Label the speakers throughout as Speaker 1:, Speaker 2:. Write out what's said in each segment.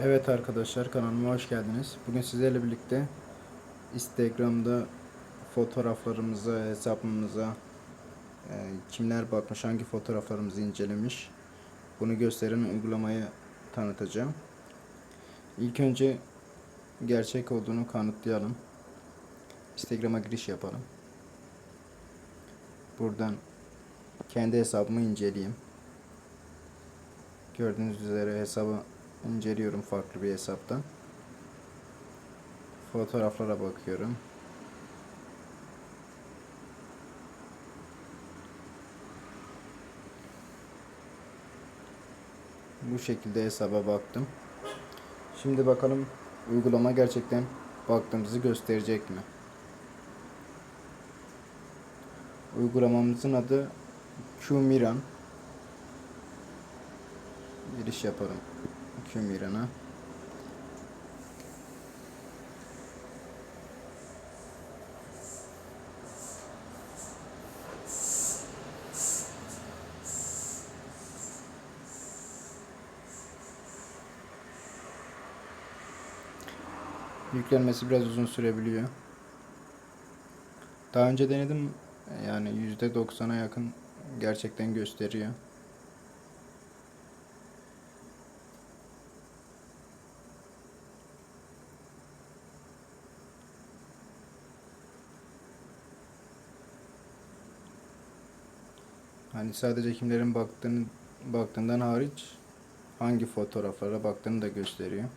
Speaker 1: Evet arkadaşlar kanalıma hoş geldiniz. Bugün sizlerle birlikte Instagram'da fotoğraflarımıza, hesabımıza e, kimler bakmış, hangi fotoğraflarımızı incelemiş bunu gösteren uygulamayı tanıtacağım. İlk önce gerçek olduğunu kanıtlayalım. Instagram'a giriş yapalım. Buradan kendi hesabımı inceleyeyim. Gördüğünüz üzere hesabı inceliyorum farklı bir hesaptan. Fotoğraflara bakıyorum. Bu şekilde hesaba baktım. Şimdi bakalım uygulama gerçekten baktığımızı gösterecek mi? Uygulamamızın adı Qmiran. Giriş yapalım. Qmiran'a. Yüklenmesi biraz uzun sürebiliyor. Daha önce denedim. Yani %90'a yakın gerçekten gösteriyor. Hani sadece kimlerin baktığını baktığından hariç hangi fotoğraflara baktığını da gösteriyor.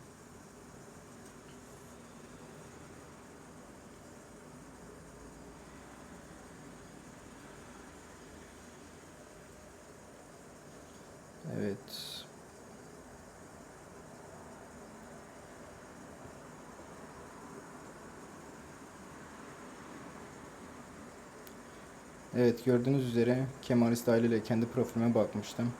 Speaker 1: Evet. Evet gördüğünüz üzere Kemalist Aile ile kendi profilime bakmıştım.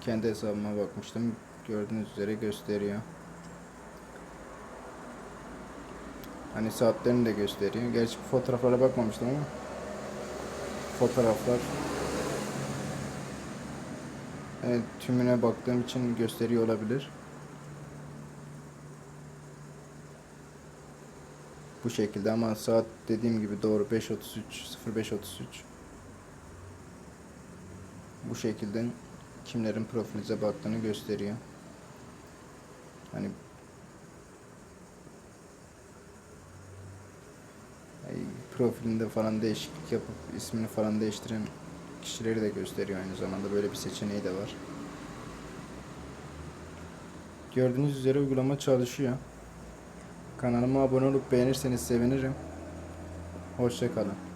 Speaker 1: Kendi hesabıma bakmıştım. Gördüğünüz üzere gösteriyor. Hani saatlerini de gösteriyor. Gerçi bu fotoğraflara bakmamıştım ama fotoğraflar evet, tümüne baktığım için gösteriyor olabilir. Bu şekilde ama saat dediğim gibi doğru 5.33 05.33 bu şekilde kimlerin profilinize baktığını gösteriyor. Hani profilinde falan değişiklik yapıp ismini falan değiştiren kişileri de gösteriyor aynı zamanda. Böyle bir seçeneği de var. Gördüğünüz üzere uygulama çalışıyor. Kanalıma abone olup beğenirseniz sevinirim. Hoşçakalın.